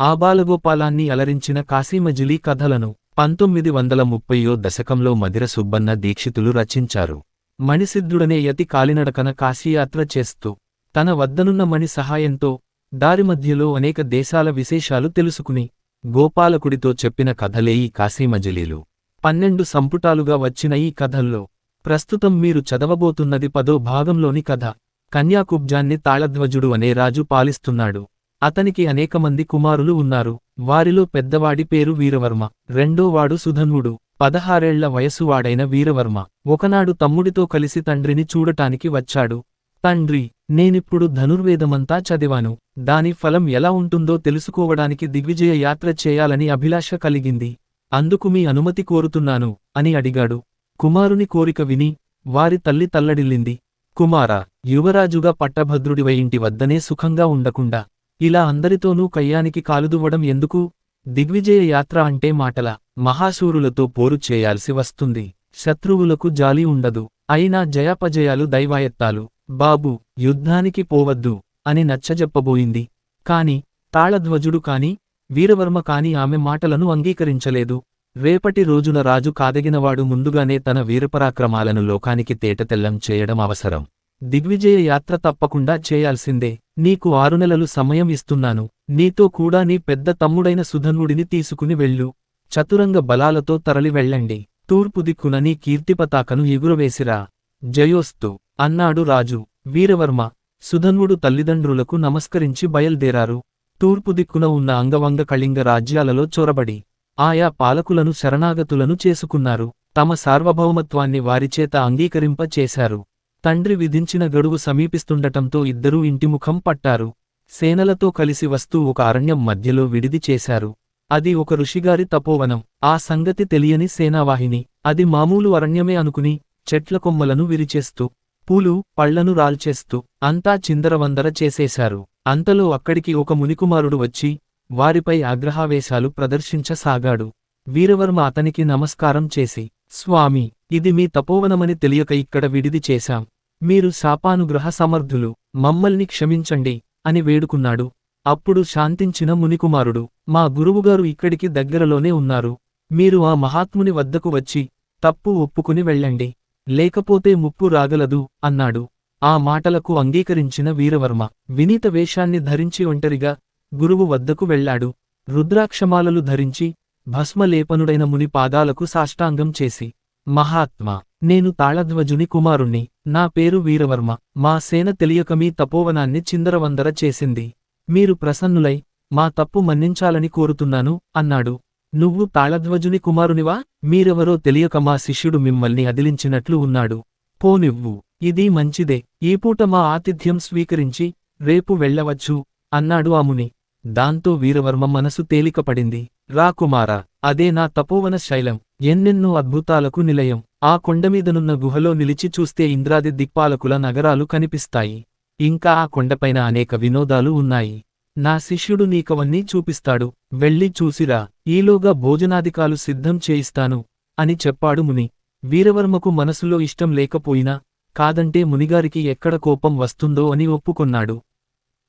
ఆబాలగోపాలాన్ని అలరించిన కాశీమజిలీ కథలను పంతొమ్మిది వందల ముప్పయో దశకంలో మధిర సుబ్బన్న దీక్షితులు రచించారు. మణిసిద్ధుడనే యతి కాలినడకన కాశీయాత్ర చేస్తూ తన వద్దనున్న మణి సహాయంతో దారి మధ్యలో అనేక దేశాల విశేషాలు తెలుసుకుని గోపాలకుడితో చెప్పిన కథలే ఈ కాశీమజిలీలు. పన్నెండు సంపుటాలుగా వచ్చిన ఈ కథల్లో ప్రస్తుతం మీరు చదవబోతున్నది పదో భాగంలోని కథ. కన్యాకుబ్జాన్ని తాళధ్వజుడు అనే రాజు పాలిస్తున్నాడు. అతనికి అనేకమంది కుమారులు ఉన్నారు. వారిలో పెద్దవాడి పేరు వీరవర్మ. రెండోవాడు సుధన్వుడు పదహారేళ్ళ వయసువాడైన వీరవర్మ. ఒకనాడు తమ్ముడితో కలిసి తండ్రిని చూడటానికి వచ్చాడు. తండ్రి నేనిప్పుడు ధనుర్వేదమంతా చదివాను. దాని ఫలం ఎలా ఉంటుందో తెలుసుకోవడానికి దిగ్విజయ యాత్ర చేయాలని అభిలాష కలిగింది. అందుకు మీ అనుమతి కోరుతున్నాను అని అడిగాడు. కుమారుని కోరిక విని వారి తల్లి తల్లడిల్లింది. కుమార యువరాజుగా పట్టభద్రుడివై ఇంటి వద్దనే సుఖంగా ఉండకుండా ఇలా అందరితోనూ కయ్యానికి కాలుదువ్వడం ఎందుకు? దిగ్విజయ యాత్ర అంటే మాటల మహాశూరులతో పోరు చేయాల్సి వస్తుంది. శత్రువులకు జాలి ఉండదు. అయినా జయాపజయాలు దైవాయత్తాలు. బాబు యుద్ధానికి పోవద్దు అని నచ్చజెప్పబోయింది. కాని తాళధ్వజుడు కాని వీరవర్మ కాని ఆమె మాటలను అంగీకరించలేదు. రేపటి రోజున రాజు కాదగినవాడు ముందుగానే తన వీరపరాక్రమాలను లోకానికి తేటతెల్లం చేయడం అవసరం. దిగ్విజయ యాత్ర తప్పకుండా చేయాల్సిందే. నీకు ఆరు నెలలు సమయం ఇస్తున్నాను. నీతో కూడా నీ పెద్ద తమ్ముడైన సుధన్వుడిని తీసుకుని వెళ్ళు. చతురంగ బలాలతో తరలి వెళ్ళండి. తూర్పు దిక్కున నీ కీర్తిపతాకను ఎగురవేసిరా. జయోస్తు. అన్నాడు రాజు. వీరవర్మ. సుధన్వుడు తల్లిదండ్రులకు నమస్కరించి బయల్దేరారు. తూర్పు దిక్కున ఉన్న అంగవంగ కళింగ రాజ్యాలలో చొరబడి. ఆయా పాలకులను శరణాగతులను చేసుకున్నారు. తమ సార్వభౌమత్వాన్ని వారిచేత అంగీకరింప చేశారు తండ్రి విధించిన గడువు సమీపిస్తుండటంతో ఇద్దరూ ఇంటిముఖం పట్టారు. సేనలతో కలిసి వస్తూ ఒక అరణ్యం మధ్యలో విడిది చేశారు. అది ఒక ఋషిగారి తపోవనం. ఆ సంగతి తెలియని సేనావాహిని. అది మామూలు అరణ్యమే అనుకుని చెట్ల కొమ్మలను విరిచేస్తూ పూలు పళ్ళను రాల్చేస్తూ అంతా చిందరవందర చేసేశారు. అంతలో అక్కడికి ఒక మునికుమారుడు వచ్చి వారిపై ఆగ్రహావేశాలు ప్రదర్శించసాగాడు. వీరవర్మ అతనికి నమస్కారం చేసి స్వామి ఇది మీ తపోవనమని తెలియక ఇక్కడ విడిది చేశాం. మీరు శాపానుగ్రహ సమర్థులు మమ్మల్ని క్షమించండి అని వేడుకున్నాడు. అప్పుడు శాంతించిన మునికుమారుడు మా గురువుగారు ఇక్కడికి దగ్గరలోనే ఉన్నారు. మీరు ఆ మహాత్ముని వద్దకు వచ్చి తప్పు ఒప్పుకుని వెళ్ళండి. లేకపోతే ముప్పు రాగలదు అన్నాడు. ఆ మాటలకు అంగీకరించిన వీరవర్మ వినీత వేషాన్ని ధరించి ఒంటరిగా గురువు వద్దకు వెళ్ళాడు. రుద్రాక్షమాలలు ధరించి భస్మలేపనుడైన ముని పాదాలకు సాష్టాంగం చేసి మహాత్మా నేను తాళధ్వజుని కుమారుణ్ణి. నా పేరు వీరవర్మ. మా సేన తెలియక మీ తపోవనాన్ని చిందరవందర చేసింది. మీరు ప్రసన్నులై మా తప్పు మన్నించాలని కోరుతున్నాను అన్నాడు. నువ్వు తాళధ్వజుని కుమారునివా? మీరెవరో తెలియక మా శిష్యుడు మిమ్మల్ని అదిలించినట్లు ఉన్నాడు. పోనివ్వు ఇది మంచిదే. ఈ పూట మా ఆతిథ్యం స్వీకరించి రేపు వెళ్ళవచ్చు అన్నాడు ఆ ముని. దాంతో వీరవర్మ మనసు తేలికపడింది. రా కుమారా అదే నా తపోవన శైలం. ఎన్నెన్నో అద్భుతాలకు నిలయం. ఆ కొండమీదనున్న గుహలో నిలిచి చూస్తే ఇంద్రాది దిక్పాలకుల నగరాలు కనిపిస్తాయి. ఇంకా ఆ కొండపైన అనేక వినోదాలు ఉన్నాయి. నా శిష్యుడు నీకవన్నీ చూపిస్తాడు. వెళ్ళి చూసిరా ఈలోగా భోజనాదికాలు సిద్ధం చేయిస్తాను అని చెప్పాడు ముని. వీరవర్మకు మనసులో ఇష్టం లేకపోయినా కాదంటే మునిగారికి ఎక్కడ కోపం వస్తుందో అని ఒప్పుకొన్నాడు.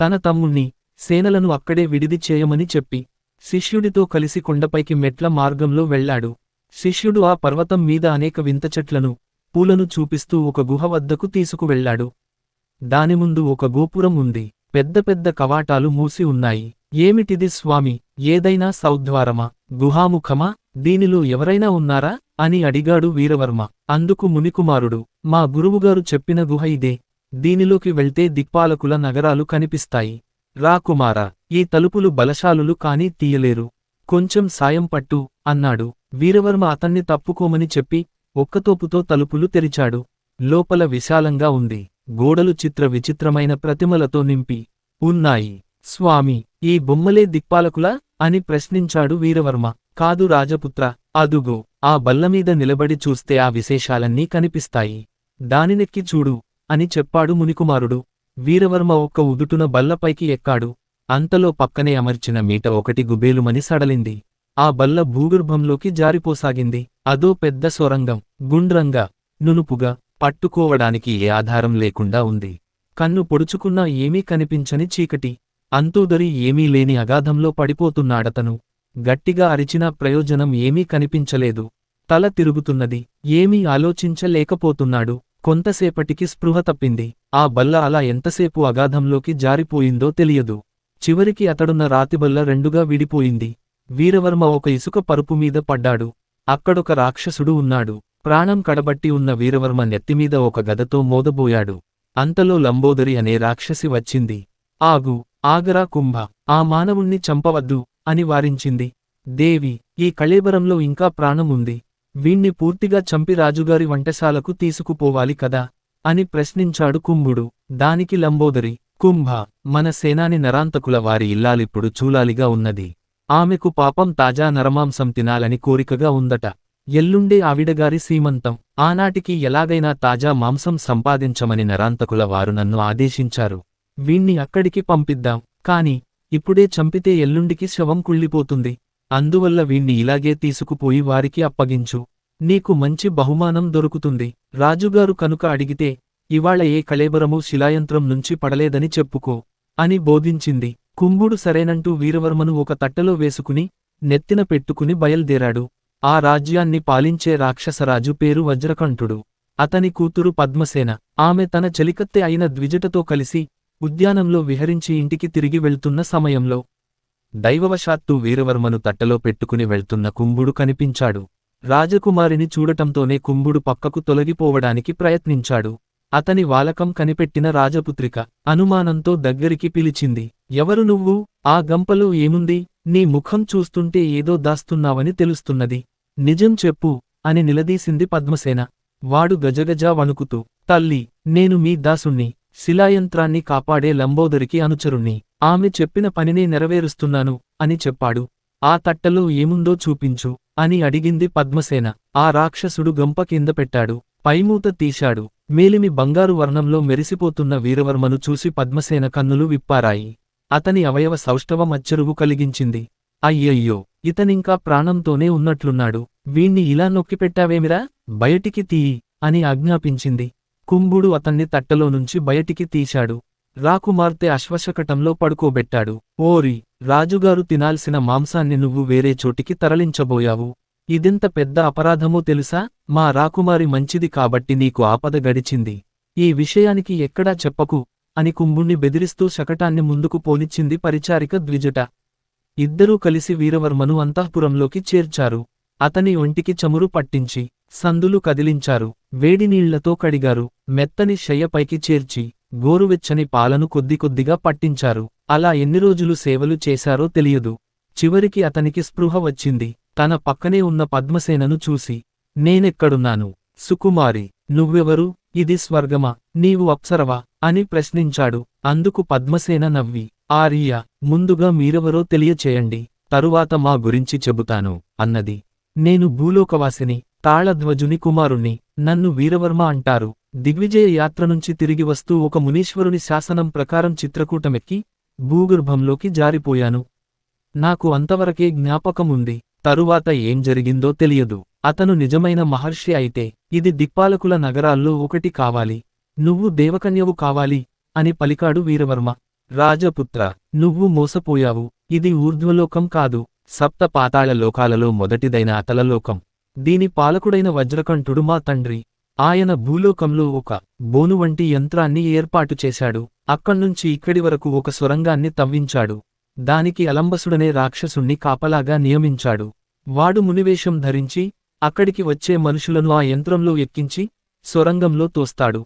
తన తమ్ముణ్ణి సేనలను అక్కడే విడిది చేయమని చెప్పి శిష్యుడితో కలిసి కొండపైకి మెట్ల మార్గంలో వెళ్ళాడు. శిష్యుడు ఆ పర్వతం మీద అనేక వింత చెట్లను పూలను చూపిస్తూ ఒక గుహ వద్దకు తీసుకువెళ్ళాడు దాని ముందు ఒక గోపురం ఉంది. పెద్ద పెద్ద కవాటాలు మూసి ఉన్నాయి. ఏమిటిది స్వామి? ఏదైనా సౌద్వారమా? గుహాముఖమా? దీనిలో ఎవరైనా ఉన్నారా? అని అడిగాడు వీరవర్మ. అందుకు మునికుమారుడు మా గురువుగారు చెప్పిన గుహ ఇదే. దీనిలోకి వెళ్తే దిక్పాలకుల నగరాలు కనిపిస్తాయి. రా కుమారా ఈ తలుపులు బలశాలులు కాని తీయలేరు. కొంచెం సాయం పట్టు అన్నాడు. వీరవర్మ అతన్ని తప్పుకోమని చెప్పి ఒక్కతోపుతో తలుపులు తెరిచాడు. లోపల విశాలంగా ఉంది. గోడలు చిత్ర విచిత్రమైన ప్రతిమలతో నింపి ఉన్నాయి. స్వామి ఈ బొమ్మలే దిక్పాలకులా? అని ప్రశ్నించాడు వీరవర్మ. కాదు రాజపుత్ర అదుగో. ఆ బల్లమీద నిలబడి చూస్తే ఆ విశేషాలన్నీ కనిపిస్తాయి. దానినెక్కి చూడు అని చెప్పాడు మునికుమారుడు. వీరవర్మ ఒక్క ఉదుటున బల్లపైకి ఎక్కాడు. అంతలో పక్కనే అమర్చిన మీట ఒకటి గుబేలుమని సడలింది. ఆ బల్ల భూగర్భంలోకి జారిపోసాగింది. అదో పెద్ద సొరంగం. గుండ్రంగా. నునుపుగా. పట్టుకోవడానికి ఏ ఆధారం లేకుండా ఉంది. కన్ను పొడుచుకున్నా ఏమీ కనిపించని చీకటి. అంతూదరి ఏమీ లేని అగాధంలో పడిపోతున్నాడతను. గట్టిగా అరిచినా ప్రయోజనం ఏమీ కనిపించలేదు. తల తిరుగుతున్నది. ఏమీ ఆలోచించలేకపోతున్నాడు. కొంతసేపటికి స్పృహ తప్పింది. ఆ బల్ల అలా ఎంతసేపు అగాధంలోకి జారిపోయిందో తెలియదు. చివరికి అతడున్న రాతిబల్ల రెండుగా విడిపోయింది. వీరవర్మ ఒక ఇసుక పరుపు మీద పడ్డాడు. అక్కడొక రాక్షసుడు ఉన్నాడు. ప్రాణం కడబట్టి ఉన్న వీరవర్మ నెత్తిమీద ఒక గదతో మోదబోయాడు. అంతలో లంబోదరి అనే రాక్షసి వచ్చింది. ఆగు ఆగరా కుంభ ఆ మానవుణ్ణి చంపవద్దు అని వారించింది. దేవి ఈ కళేబరంలో ఇంకా ప్రాణం ఉంది వీణ్ణి పూర్తిగా చంపి రాజుగారి వంటశాలకు తీసుకుపోవాలి కదా? అని ప్రశ్నించాడు కుంభుడు. దానికి లంబోదరి కుంభ మన సేనాని నరాంతకుల వారి ఇల్లాలిప్పుడు చూలాలిగా ఉన్నది. ఆమెకు పాపం తాజా నరమాంసం తినాలని కోరికగా ఉందట. ఎల్లుండే ఆవిడగారి సీమంతం. ఆనాటికి ఎలాగైనా తాజా మాంసం సంపాదించమని నరాంతకుల వారు నన్ను ఆదేశించారు. వీణ్ణి అక్కడికి పంపిద్దాం. కాని ఇప్పుడే చంపితే ఎల్లుండికి శవం కుళ్ళిపోతుంది. అందువల్ల వీణ్ణి ఇలాగే తీసుకుపోయి వారికి అప్పగించు. నీకు మంచి బహుమానం దొరుకుతుంది. రాజుగారు కనుక అడిగితే ఇవాళ ఏ కళేబరము శిలాయంత్రం నుంచి పడలేదని చెప్పుకో అని బోధించింది. కుంభుడు సరేనంటూ వీరవర్మను ఒక తట్టలో వేసుకుని నెత్తిన పెట్టుకుని బయల్దేరాడు. ఆ రాజ్యాన్ని పాలించే రాక్షసరాజు పేరు వజ్రకంఠుడు. అతని కూతురు పద్మసేన. ఆమె తన చలికత్తె అయిన ద్విజటతో కలిసి ఉద్యానంలో విహరించి ఇంటికి తిరిగి వెళ్తున్న సమయంలో దైవవశాత్తు వీరవర్మను తట్టలో పెట్టుకుని వెళ్తున్న కుంభుడు కనిపించాడు. రాజకుమారిని చూడటంతోనే కుంభుడు పక్కకు తొలగిపోవడానికి ప్రయత్నించాడు. అతని వాలకం కనిపెట్టిన రాజపుత్రిక అనుమానంతో దగ్గరికి పిలిచింది ఎవరు నువ్వు? ఆ గంపలో ఏముంది? నీ ముఖం చూస్తుంటే ఏదో దాస్తున్నావని తెలుస్తున్నది. నిజం చెప్పు అని నిలదీసింది పద్మసేన. వాడు గజగజా వణుకుతూ తల్లి నేను మీ దాసుణ్ణి. శిలాయంత్రాన్ని కాపాడే లంబోదరికి అనుచరుణ్ణి. ఆమె చెప్పిన పనినే నెరవేరుస్తున్నాను అని చెప్పాడు. ఆ తట్టలో ఏముందో చూపించు అని అడిగింది పద్మసేన. ఆ రాక్షసుడు గంప కింద పెట్టాడు. పైమూత తీశాడు. మేలిమి బంగారు వర్ణంలో మెరిసిపోతున్న వీరవర్మను చూసి పద్మసేన కన్నులు విప్పారాయి. అతని అవయవ సౌష్ఠవం అచ్చరువు కలిగించింది. అయ్యయ్యో ఇతనింకా ప్రాణంతోనే ఉన్నట్లున్నాడు. వీణ్ణి ఇలా నొక్కిపెట్టావేమిరా బయటికి తీయి అని ఆజ్ఞాపించింది. కుంభుడు అతన్ని తట్టలో నుంచి బయటికి తీశాడు. రాకుమార్తె అశ్వశకటంలో పడుకోబెట్టాడు. ఓరి రాజుగారు తినాల్సిన మాంసాన్ని నువ్వు వేరే చోటికి తరలించబోయావు. ఇదెంత పెద్ద అపరాధమో తెలుసా? మా రాకుమారి మంచిది కాబట్టి నీకు ఆపద గడిచింది. ఈ విషయానికి ఎక్కడా చెప్పకు అని కుంభుణ్ణి బెదిరిస్తూ శకటాన్ని ముందుకు పోనిచ్చింది పరిచారిక ద్విజట. ఇద్దరూ కలిసి వీరవర్మను అంతఃపురంలోకి చేర్చారు. అతని ఒంటికి చమురు పట్టించి సందులు కదిలించారు. వేడినీళ్ళతో కడిగారు. మెత్తని శయ్యపైకి చేర్చి గోరువెచ్చని పాలను కొద్ది కొద్దిగా పట్టించారు. అలా ఎన్ని రోజులు సేవలు చేశారో తెలియదు. చివరికి అతనికి స్పృహ వచ్చింది. తన పక్కనే ఉన్న పద్మసేనను చూసి నేనెక్కడున్నాను? సుకుమారి నువ్వెవరు? ఇది స్వర్గమా? నీవు అప్సరవా? అని ప్రశ్నించాడు. అందుకు పద్మసేన నవ్వి ఆర్య ముందుగా మీరెవరో తెలియచేయండి. తరువాత మా గురించి చెబుతాను అన్నది. నేను భూలోకవాసిని తాళధ్వజుని కుమారుణ్ణి. నన్ను వీరవర్మ అంటారు. దిగ్విజయ యాత్ర నుంచి తిరిగి వస్తూ ఒక మునీశ్వరుని శాసనం ప్రకారం చిత్రకూటమెక్కి భూగర్భంలోకి జారిపోయాను. నాకు అంతవరకే జ్ఞాపకముంది. తరువాత ఏం జరిగిందో తెలియదు. అతను నిజమైన మహర్షి అయితే ఇది దిక్పాలకుల నగరాల్లో ఒకటి కావాలి. నువ్వు దేవకన్యవు కావాలి అని పలికాడు వీరవర్మ. రాజపుత్ర నువ్వు మోసపోయావు. ఇది ఊర్ధ్వలోకం కాదు. సప్త పాతాళ లోకాలలో మొదటిదైన అతలలోకం. దీని పాలకుడైన వజ్రకంఠుడు మా తండ్రి. ఆయన భూలోకంలో ఒక బోను వంటి యంత్రాన్ని ఏర్పాటు చేశాడు. అక్కడ్నుంచి ఇక్కడి వరకు ఒక సొరంగాన్ని తవ్వించాడు. దానికి అలంబసుడనే రాక్షసుణ్ణి కాపలాగా నియమించాడు. వాడు మునివేషం ధరించి అక్కడికి వచ్చే మనుషులను ఆ యంత్రంలో ఎక్కించి సొరంగంలో తోస్తాడు.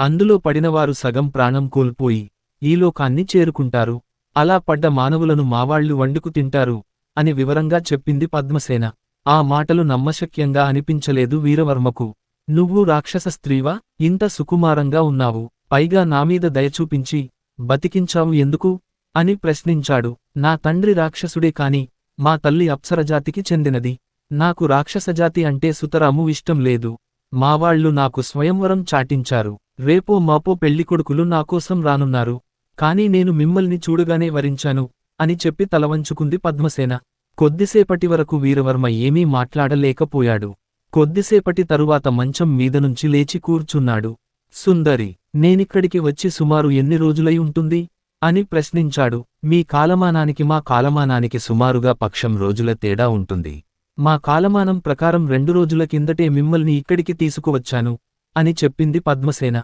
అందులో పడినవారు సగం ప్రాణం కోల్పోయి ఈ లోకాన్ని చేరుకుంటారు. అలా పడ్డ మానవులను మావాళ్ళు వండుకు తింటారు అని వివరంగా చెప్పింది పద్మసేన. ఆ మాటలు నమ్మశక్యంగా అనిపించలేదు వీరవర్మకు. నువ్వు రాక్షస స్త్రీవా? ఇంత సుకుమారంగా ఉన్నావు. పైగా నామీద దయచూపించి బతికించావు ఎందుకు? అని ప్రశ్నించాడు. నా తండ్రి రాక్షసుడే కాని మా తల్లి అప్సరజాతికి చెందినది. నాకు రాక్షసజాతి అంటే సుతరాము ఇష్టం లేదు. మావాళ్ళు నాకు స్వయంవరం చాటించారు. రేపో మాపో పెళ్ళికొడుకులు నాకోసం రానున్నారు. కాని నేను మిమ్మల్ని చూడగానే వరించాను అని చెప్పి తలవంచుకుంది పద్మసేన. కొద్దిసేపటి వరకు వీరవర్మ ఏమీ మాట్లాడలేకపోయాడు. కొద్దిసేపటి తరువాత మంచం మీదనుంచి లేచి కూర్చున్నాడు. సుందరి నేనిక్కడికి వచ్చి సుమారు ఎన్ని రోజులై ఉంటుంది? అని ప్రశ్నించాడు. మీ కాలమానానికి మా కాలమానానికి సుమారుగా పక్షం రోజుల తేడా ఉంటుంది. మా కాలమానం ప్రకారం రెండు రోజుల కిందటే మిమ్మల్ని ఇక్కడికి తీసుకువచ్చాను అని చెప్పింది పద్మసేన.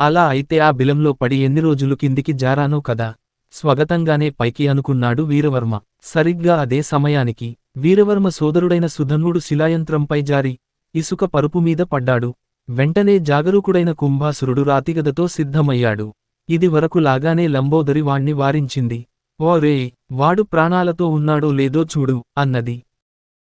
అలా అయితే ఆ బిలంలో పడి ఎన్ని రోజులు కిందికి జారానో కదా? స్వగతంగానే పైకి అనుకున్నాడు వీరవర్మ. సరిగ్గా అదే సమయానికి వీరవర్మ సోదరుడైన సుధన్వుడు శిలాయంత్రంపై జారి ఇసుక పరుపు మీద పడ్డాడు. వెంటనే జాగరూకుడైన కుంభాసురుడు రాతిగదతో సిద్ధమయ్యాడు. ఇది వరకు లాగానే లంబోదరి వాణ్ణి వారించింది. ఓ రే వాడు ప్రాణాలతో ఉన్నాడో లేదో చూడు అన్నది.